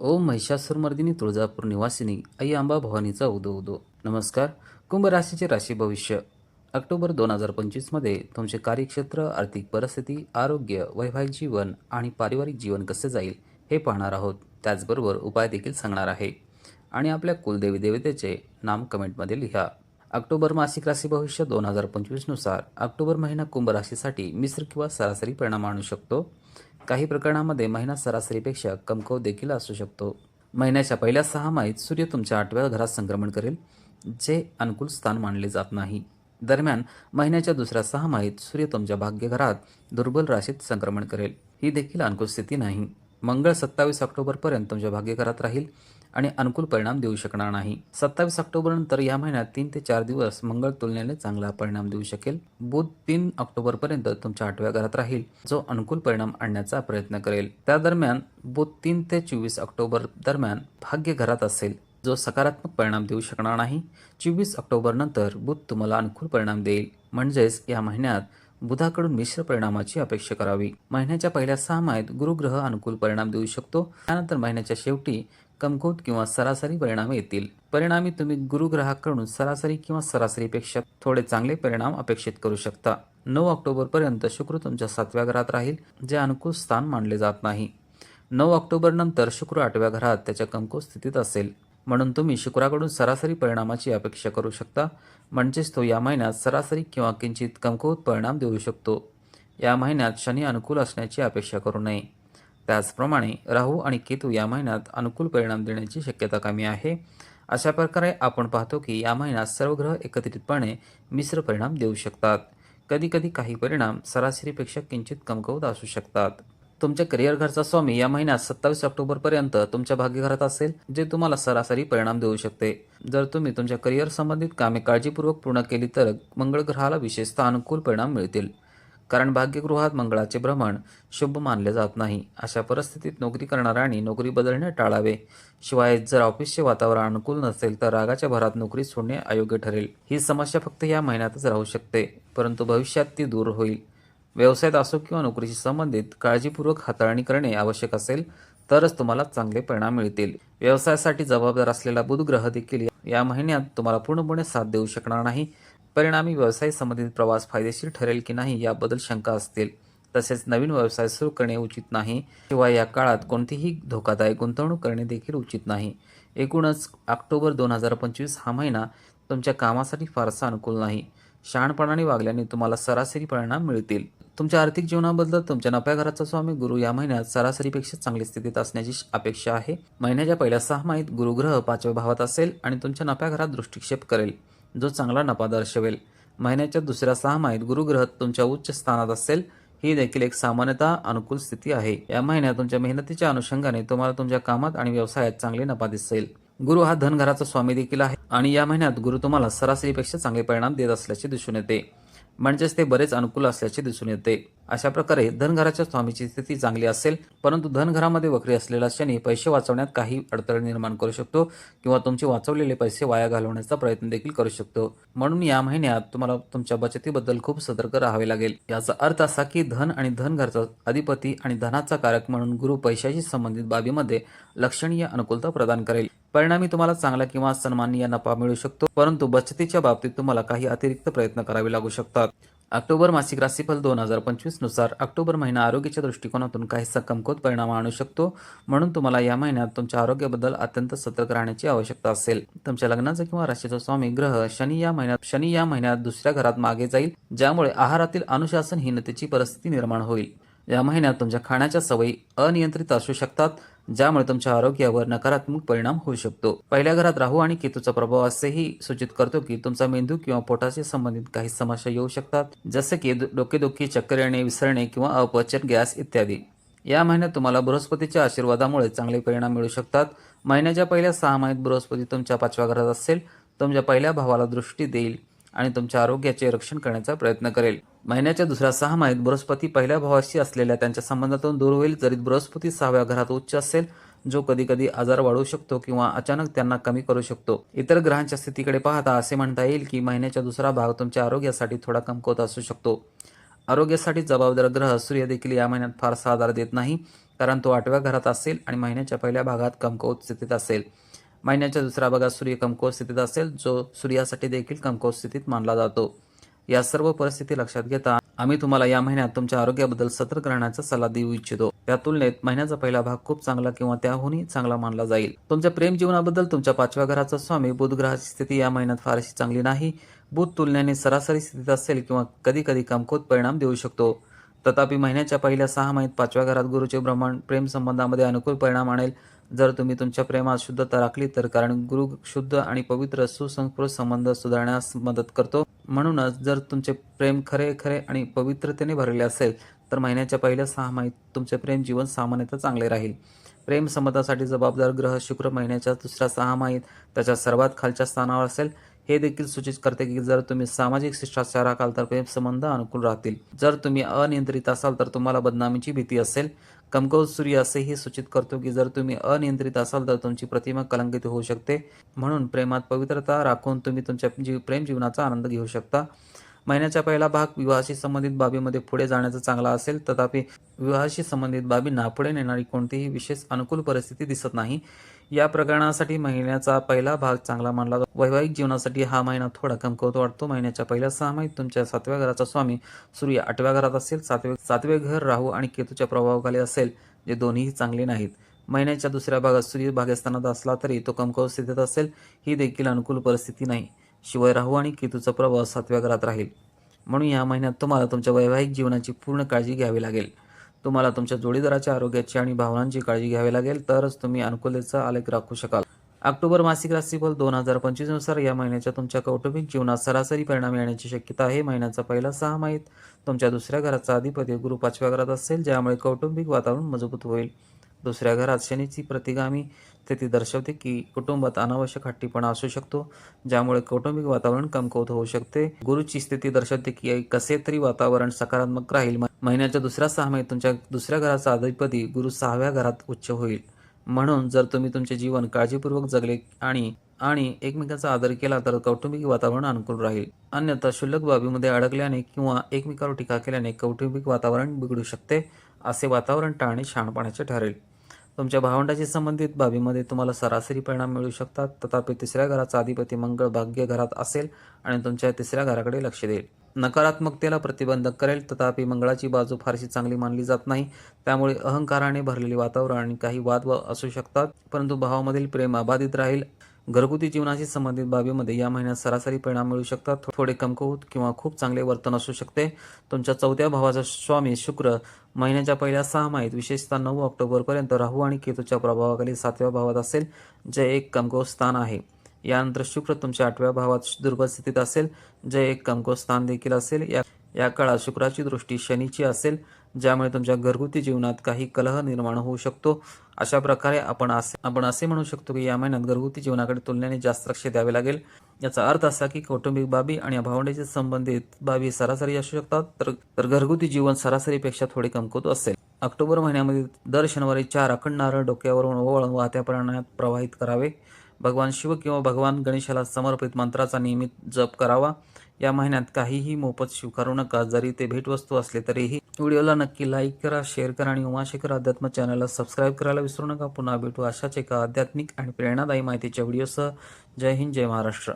ओम महिषासुरमर्दिनी तुळजापूर निवासिनी आई आंबा भवानीचा उदो उदो. नमस्कार. कुंभ राशीचे राशी भविष्य. ऑक्टोबर दोन हजार पंचवीसमध्ये तुमचे कार्यक्षेत्र आर्थिक परिस्थिती आरोग्य वैवाहिक जीवन आणि पारिवारिक जीवन कसे जाईल हे पाहणार आहोत. त्याचबरोबर उपाय देखील सांगणार आहे. आणि आपल्या कुलदेवी देवतेचे नाम कमेंटमध्ये लिहा. ऑक्टोबर मासिक राशी भविष्य दोन हजार पंचवीसनुसार ऑक्टोबर महिना कुंभ राशीसाठी मिश्र किंवा सरासरी परिणाम आणू शकतो. काही प्रकरणामध्ये महिना सरासरीपेक्षा कमकव देखील असू शकतो. महिन्याच्या पहिल्या सहा माहीत सूर्य तुमच्या आठव्या घरात संक्रमण करेल जे अनुकूल स्थान मानले जात नाही. दरम्यान महिन्याच्या दुसऱ्या सहा माहीत सूर्य तुमच्या भाग्यघरात दुर्बल राशीत संक्रमण करेल. ही देखील अनुकूल स्थिती नाही. मंगळ सत्तावीस ऑक्टोबरपर्यंत तुमच्या भाग्यघरात राहील. आणि अनुकूल परिणाम देऊ शकणार नाही. सत्तावीस ऑक्टोबर नंतर या महिन्यात तीन ते चार दिवस मंगळ तुलनेने चांगला परिणाम देऊ शकेल. बुध तीन ऑक्टोबर पर्यंत तुमच्या आठव्या घरात राहील जो अनुकूल परिणाम आणण्याचा प्रयत्न करेल. त्या दरम्यान बुध तीन ते चोवीस ऑक्टोबर दरम्यान भाग्य घरात असेल जो सकारात्मक परिणाम देऊ शकणार नाही. चोवीस ऑक्टोबर नंतर बुध तुम्हाला अनुकूल परिणाम देईल. म्हणजेच या महिन्यात बुधाकडून मिश्र परिणामाची अपेक्षा करावी. महिन्याच्या पहिल्या सहा माहीत गुरुग्रह अनुकूल परिणाम देऊ शकतो. त्यानंतर महिन्याच्या शेवटी कमकुवत किंवा सरासरी परिणाम येतील. परिणामी तुम्ही गुरुग्रहाकडून सरासरी किंवा सरासरीपेक्षा थोडे चांगले परिणाम अपेक्षित करू शकता. नऊ ऑक्टोबरपर्यंत शुक्र तुमच्या सातव्या घरात राहील जे अनुकूल स्थान मानले जात नाही. नऊ ऑक्टोबर नंतर शुक्र आठव्या घरात त्याच्या कमकुवत स्थितीत असेल. म्हणून तुम्ही शुक्राकडून सरासरी परिणामाची अपेक्षा करू शकता म्हणजेच तो या महिन्यात सरासरी किंवा किंचित कमकुवत परिणाम देऊ शकतो. या महिन्यात शनी अनुकूल असण्याची अपेक्षा करू नये. त्याचप्रमाणे राहू आणि केतू या महिन्यात अनुकूल परिणाम देण्याची शक्यता कमी आहे. अशा प्रकारे आपण पाहतो की या महिन्यात सर्व ग्रह एकत्रितपणे मिश्र परिणाम देऊ शकतात. कधीकधी काही परिणाम सरासरीपेक्षा किंचित कमकवत असू शकतात. तुमच्या करिअर घरचा स्वामी या महिन्यात सत्तावीस ऑक्टोबरपर्यंत तुमच्या भाग्यघरात असेल जे तुम्हाला सरासरी परिणाम देऊ शकते. जर तुम्ही तुमच्या करिअर संबंधित कामे काळजीपूर्वक पूर्ण केली तर मंगळ ग्रहाला विशेषतः अनुकूल परिणाम मिळतील. कारण भाग्यगृहात मंगळाचे भ्रमण शुभ मानले जात नाही. अशा परिस्थितीत नोकरी करणाऱ्यांनी नोकरी बदलणे टाळावे. शिवाय जर ऑफिसचे वातावरण अनुकूल नसेल तर रागाच्या भरात नोकरी सोडणे अयोग्य ठरेल. ही समस्या फक्त या महिन्यातच राहू शकते परंतु भविष्यात ती दूर होईल. व्यवसायात असो किंवा नोकरीशी संबंधित काळजीपूर्वक हाताळणी करणे आवश्यक असेल तरच तुम्हाला चांगले परिणाम मिळतील. व्यवसायासाठी जबाबदार असलेला बुध ग्रह देखील या महिन्यात तुम्हाला पूर्णपणे साथ देऊ शकणार नाही. परिणामी व्यवसाय संबंधित प्रवास फायदेशीर ठरेल की नाही याबद्दल शंका असतील. तसेच नवीन व्यवसाय सुरू करणे उचित नाही शिवाय या काळात कोणतीही धोकादायक गुंतवणूक करणे देखील उचित नाही. एकूणच ऑक्टोबर दोन हजार पंचवीस हा महिना तुमच्या कामासाठी फारसा अनुकूल नाही. शहाणपणाने वागल्याने तुम्हाला सरासरी परिणाम मिळतील. तुमच्या आर्थिक जीवनाबद्दल तुमच्या नफ्या घराचा स्वामी गुरु या महिन्यात सरासरीपेक्षा चांगली स्थितीत असण्याची अपेक्षा आहे. महिन्याच्या पहिल्या सहा माहीत गुरुग्रह पाचव्या भावात असेल आणि तुमच्या नफ्या घरात दृष्टिक्षेप करेल. जो चांगला नफा दर्शवेल. महिन्याच्या दुसऱ्या सहामाहीत गुरुग्रह तुमच्या उच्च स्थानात असेल ही देखील एक सामान्यतः अनुकूल स्थिती आहे. या महिन्यात तुमच्या मेहनतीच्या अनुषंगाने तुम्हाला तुमच्या कामात आणि व्यवसायात चांगले नफा दिसेल. गुरु हा धनघराचा स्वामी देखील आहे आणि या महिन्यात गुरु तुम्हाला सरासरीपेक्षा चांगले परिणाम देत असल्याचे दिसून येते. म्हणजेच ते बरेच अनुकूल असल्याचे दिसून येते. अशा प्रकारे धनघराच्या स्वामीची स्थिती चांगली असेल परंतु धनघरामध्ये वक्री असलेला शनी पैसे वाचवण्यात काही अडथळे निर्माण करू शकतो किंवा तुमचे वाचवलेले पैसे वाया घालवण्याचा प्रयत्न देखील करू शकतो. म्हणून या महिन्यात तुम्हाला तुमच्या बचतीबद्दल खूप सतर्क राहावे लागेल. याचा अर्थ असा की धन आणि धनघरचा अधिपती आणि धनाचा कारक म्हणून गुरु पैशाशी संबंधित बाबीमध्ये लक्षणीय अनुकूलता प्रदान करेल. परिणामी तुम्हाला चांगला किंवा सन्माननीय नफा मिळू शकतो परंतु बचतीच्या बाबतीत तुम्हाला काही अतिरिक्त प्रयत्न करावे लागू शकतात. ऑक्टोबर मासिक राशीफल दोन हजार पंचवीसनुसार ऑक्टोबर महिना आरोग्याच्या दृष्टिकोनातून काहीसा कमकोत परिणाम आणू शकतो. म्हणून तुम्हाला या महिन्यात तुमच्या आरोग्याबद्दल अत्यंत सतर्क राहण्याची आवश्यकता असेल. तुमच्या लग्नाचा किंवा राशीचा स्वामी ग्रह शनी या महिन्यात शनी या महिन्यात दुसऱ्या घरात मागे जाईल ज्यामुळे आहारातील अनुशासनहीनतेची परिस्थिती निर्माण होईल. या महिन्यात तुमच्या खाण्याच्या सवयी अनियंत्रित असू शकतात ज्यामुळे तुमच्या आरोग्यावर नकारात्मक परिणाम होऊ शकतो. पहिल्या घरात राहू आणि केतूचा प्रभाव असेही सूचित करतो की तुमचा मेंदू किंवा पोटाशी संबंधित काही समस्या येऊ शकतात जसे की डोकेदुखी चक्कर येणे विसरणे किंवा अपचन गॅस इत्यादी. या महिन्यात तुम्हाला बृहस्पतीच्या आशीर्वादामुळे चांगले परिणाम मिळू शकतात. महिन्याच्या पहिल्या सहा महिन्यात बृहस्पती तुमच्या पाचव्या घरात असेल तुमच्या पहिल्या भावाला दृष्टी देईल. आणि तुमच्या आरोग्याचे रक्षण करण्याचा प्रयत्न करेल. महिन्याच्या दुसऱ्या सहा माहीत बृहस्पती पहिल्या भावाशी असलेल्या त्यांच्या संबंधातून दूर होईल. जरी बृहस्पती सहाव्या घरात उच्च असेल जो कधी कधी आजार वाढवू शकतो किंवा अचानक त्यांना कमी करू शकतो. इतर ग्रहांच्या स्थितीकडे पाहता असे म्हणता येईल की महिन्याच्या दुसरा भाग तुमच्या आरोग्यासाठी थोडा कमकुवत असू शकतो. आरोग्यासाठी जबाबदार ग्रह सूर्य देखील या महिन्यात फारसा आधार देत नाही कारण तो आठव्या घरात असेल आणि महिन्याच्या पहिल्या भागात कमकुवत स्थितीत असेल. महिन्याच्या दुसऱ्या भागात सूर्य कमकुवत स्थितीत असेल जो सूर्यासाठी देखील कमकुवत स्थितीत मानला जातो. या सर्व परिस्थिती लक्षात घेता आम्ही तुम्हाला या महिन्यात तुमच्या आरोग्याबद्दल सतर्क राहण्याचा सल्ला देऊ इच्छितो. त्या तुलनेत महिन्याचा पहिला भाग खूप चांगला किंवा त्याहूनही चांगला मानला जाईल. तुमच्या प्रेम जीवनाबद्दल तुमच्या पाचव्या घराचा स्वामी बुध ग्रहाची स्थिती या महिन्यात फारशी चांगली नाही. बुध तुलनेने सरासरी स्थितीत असेल किंवा कधी कधी कमकुवत परिणाम देऊ शकतो. तथापि महिन्याच्या पहिल्या सहा महिन्यात पाचव्या घरात गुरुचे भ्रमण प्रेम संबंधामध्ये अनुकूल परिणाम आणेल. जर तुम्ही तुमच्या प्रेमात शुद्धता राखली तर कारण गुरु शुद्ध आणि पवित्र सुसंस्कृत संबंध सुधारण्यास मदत करतो. म्हणूनच जर तुमचे प्रेम खरे खरे आणि पवित्रतेने भरले असेल तर महिन्याच्या पहिल्या सहा महिन्यात तुमचे प्रेम जीवन सामान्यतः चांगले राहील. प्रेम संबंधासाठी जबाबदार ग्रह शुक्र महिन्याच्या दुसऱ्या सहा माहीत त्याच्या सर्वात खालच्या स्थानावर असेल. हे देखील सूचित करते की जर तुम्ही सामाजिक शिष्टाचार राखाल तर प्रेम संबंध अनुकूल राहतील. जर तुम्ही अनियंत्रित असाल तर तुम्हाला बदनामीची भीती असेल. कमकवत सूर्य असेही सूचित करतो की जर तुम्ही अनियंत्रित असाल तर तुमची प्रतिमा कलंकित होऊ शकते. म्हणून प्रेमात पवित्रता राखून तुम्ही तुमच्या जीव प्रेम जीवनाचा आनंद घेऊ शकता. महिन्याचा पहिला भाग विवाहाशी संबंधित बाबीमध्ये पुढे जाण्याचा चांगला असेल तथापि विवाहाशी संबंधित बाबींना पुढे नेणारी कोणतीही विशेष अनुकूल परिस्थिती दिसत नाही. या प्रकरणासाठी महिन्याचा पहिला भाग चांगला मानला जातो. वैवाहिक जीवनासाठी हा महिना थोडा कमकुवत वाटतो. महिन्याच्या पहिल्या सहा महिन्यात तुमच्या सातव्या घराचा स्वामी सूर्य आठव्या घरात असेल सातवे सातवे घर राहू आणि केतूच्या प्रभावाखाली असेल जे दोन्हीही चांगले नाहीत. महिन्याच्या दुसऱ्या भागात सूर्य भाग्यस्थानात असला तरी तो कमकवत स्थितीत असेल ही देखील अनुकूल परिस्थिती नाही. शिवाय राहू आणि केतूचा प्रभाव सातव्या घरात राहील. म्हणून या महिन्यात तुम्हाला तुमच्या वैवाहिक जीवनाची पूर्ण काळजी घ्यावी लागेल. तुम्हाला तुमच्या जोडीदाराच्या आरोग्याची आणि भावनांची काळजी घ्यावी लागेल तरच तुम्ही अनुकूलतेचा आलेख राखू शकाल. ऑक्टोबर मासिक राशीफल दोन हजार पंचवीसनुसार या महिन्याच्या तुमच्या कौटुंबिक जीवनात सरासरी परिणाम येण्याची शक्यता आहे. महिन्याचा पहिला सहा माहीत तुमच्या दुसऱ्या घराचा अधिपती गुरु पाचव्या घरात असेल ज्यामुळे कौटुंबिक वातावरण मजबूत होईल. दुसऱ्या घरात शनीची प्रतिगामी स्थिती दर्शवते की कुटुंबात अनावश्यक हट्टीपणा असू शकतो ज्यामुळे कौटुंबिक वातावरण कमकुवत होऊ शकते. गुरुची स्थिती दर्शवते की कसे तरी वातावरण सकारात्मक राहील. महिन्याच्या दुसऱ्या सहा महिन्यात तुमच्या दुसऱ्या घराचा अधिपती गुरु सहाव्या घरात उच्च होईल. म्हणून जर तुम्ही तुमचे जीवन काळजीपूर्वक जगले आणि आणि एकमेकांचा आदर केला तर कौटुंबिक वातावरण अनुकूल राहील. अन्यथा क्षुल्लक बाबीमध्ये अडकल्याने किंवा एकमेकावर टीका केल्याने कौटुंबिक वातावरण बिघडू शकते असे वातावरण टाळणे शहाणपणाचे ठरेल. तुमच्या भावंडाशी संबंधित बाबीमध्ये तुम्हाला सरासरी परिणाम मिळू शकतात. तथापि तिसऱ्या घराचा अधिपती मंगळ भाग्य घरात असेल आणि तुमच्या तिसऱ्या घराकडे लक्ष देईल. नकारात्मकतेला प्रतिबंध करेल. तथापि मंगळाची बाजू फारशी चांगली मानली जात नाही. त्यामुळे अहंकाराने भरलेले वातावरण आणि काही वाद व असू शकतात. परंतु भावामधील प्रेम अबाधित राहील. घरगुती जीवनाशी संबंधित बाबीमध्ये या महिन्यात सरासरी परिणाम मिळू शकतात. थोडे कमकुवत किंवा खूप चांगले वर्तन असू शकते. तुमच्या चौथ्या भावाचा स्वामी शुक्र महिन्याच्या पहिल्या सहा माहीत विशेषतः नऊ ऑक्टोबरपर्यंत राहू आणि केतूच्या प्रभावाखाली सातव्या भावात असेल जे एक कमकुवत स्थान आहे. यानंतर शुक्र तुमच्या आठव्या भावात दुर्गत स्थितीत असेल. जे एक कमकुवत स्थान देखील असेल. या या काळात शुक्राची दृष्टी शनीची असेल ज्यामुळे तुमच्या घरगुती जीवनात काही कलह निर्माण होऊ शकतो. अशा प्रकारे आपण असे आपण असे म्हणू शकतो की या महिन्यात घरगुती जीवनाकडे तुलनेने जास्त लक्ष द्यावे लागेल. याचा अर्थ असा की कौटुंबिक बाबी आणि भावंडीशी संबंधित बाबी सरासरी असू शकतात तर तर घरगुती जीवन सरासरीपेक्षा थोडे कमकुत असेल. ऑक्टोबर महिन्यामध्ये दर शनिवारी चार अखंड नारळ डोक्यावरून ओवळून वाहत्या प्रमाणात प्रवाहित करावे. भगवान शिव किंवा भगवान गणेशाला समर्पित मंत्राचा नियमित जप करावा. या महिन्यात काहीही मोफत स्वीकारू नका. जरी ते भेटवस्तू असले तरीही व्हिडिओला नक्की लाईक करा शेअर करा आणि उमाशेखर अध्यात्म चॅनलला सबस्क्राईब करायला विसरू नका. पुन्हा भेटू अशाच एका आध्यात्मिक आणि प्रेरणादायी माहितीच्या व्हिडिओसह. जय हिंद जय महाराष्ट्र.